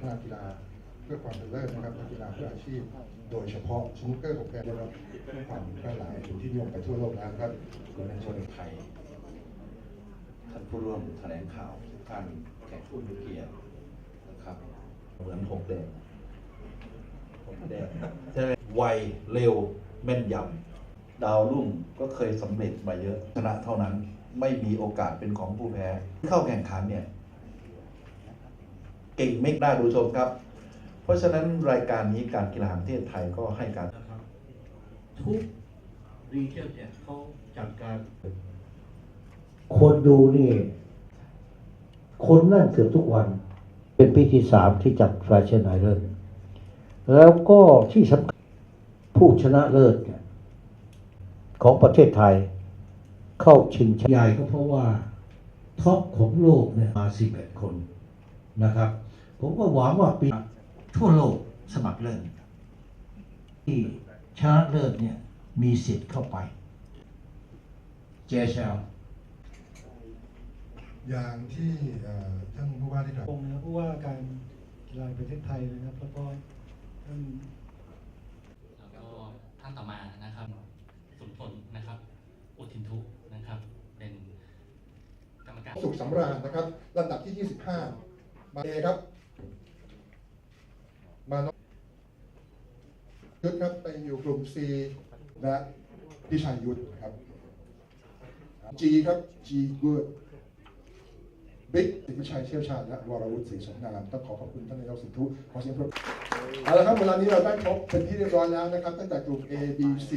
ฒนากีฬาเพื่อความเป็นเลิศนะครับกกีฬาเพื่ออาชีพ โดยเฉพาะสนุกเกอร์ของแกได้รับความแพร่หลายเป็นที่นิยมไปทั่วโลกแล้วครับคุณนันชนไทยท่านผู้ร่วมแถลงข่าวทุกท่านแขกผู้มีเกียรตินะครับ เหมือนหกแดงหกแดงใช่ไหมไวเร็วแม่นยำดาวรุ่งก็เคยสำเร็จมาเยอะชนะเท่านั้นไม่มีโอกาสเป็นของผู้แพ้ เข้าแข่งขันเนี่ย เก่งไม่น่าดูชมครับ เพราะฉะนั้นรายการนี้การกีฬาแห่งประเทศไทยก็ให้การนะครับทุกรีเจนเนี่ยเขาจัดการ คนดูนี่ คนนั่นเกือบทุกวัน เป็นปีที่สามที่จัดแฟชั่นไอเลินแล้วก็ที่สำคัญผู้ชนะเลิศเนี่ยของประเทศไทย เข้าชิงแชมป์ใหญ่ก็เพราะว่าท็อปของโลกเนี่ยมา11คนนะครับ ผมก็หวังว่าปีทั่วโลกสมัครเล่นที่ชนะเลิศเนี่ยมีสิทธิ์เข้าไป JSL อย่างที่เอ่อท่านผู้ว่าได้กล่าวองค์นะครับผู้ว่าการกีฬาแห่งประเทศไทยนะครับ แล้วก็ท่านแล้วก็ท่านต่อมานะครับสุนทนนะครับ อุทินทุนะครับ เป็นกรรมการสุขสำราญนะครับลำดับที่ 25 มาเอครับ มานยุทธครับไปอยู่กลุ่ม C และพิชัยยุทธครับ G ครับ G Good บิ๊กสิทธิชัยเชี่ยวชาญและวรวุฒิศรีสมนามต้องขอขอบคุณท่านนายกสินทุขอเสียงปรบมือเอาละครับเวลานี้เราได้ครบเป็นที่เรียบร้อยแล้วนะครับ ตั้งแต่กลุ่ม A B C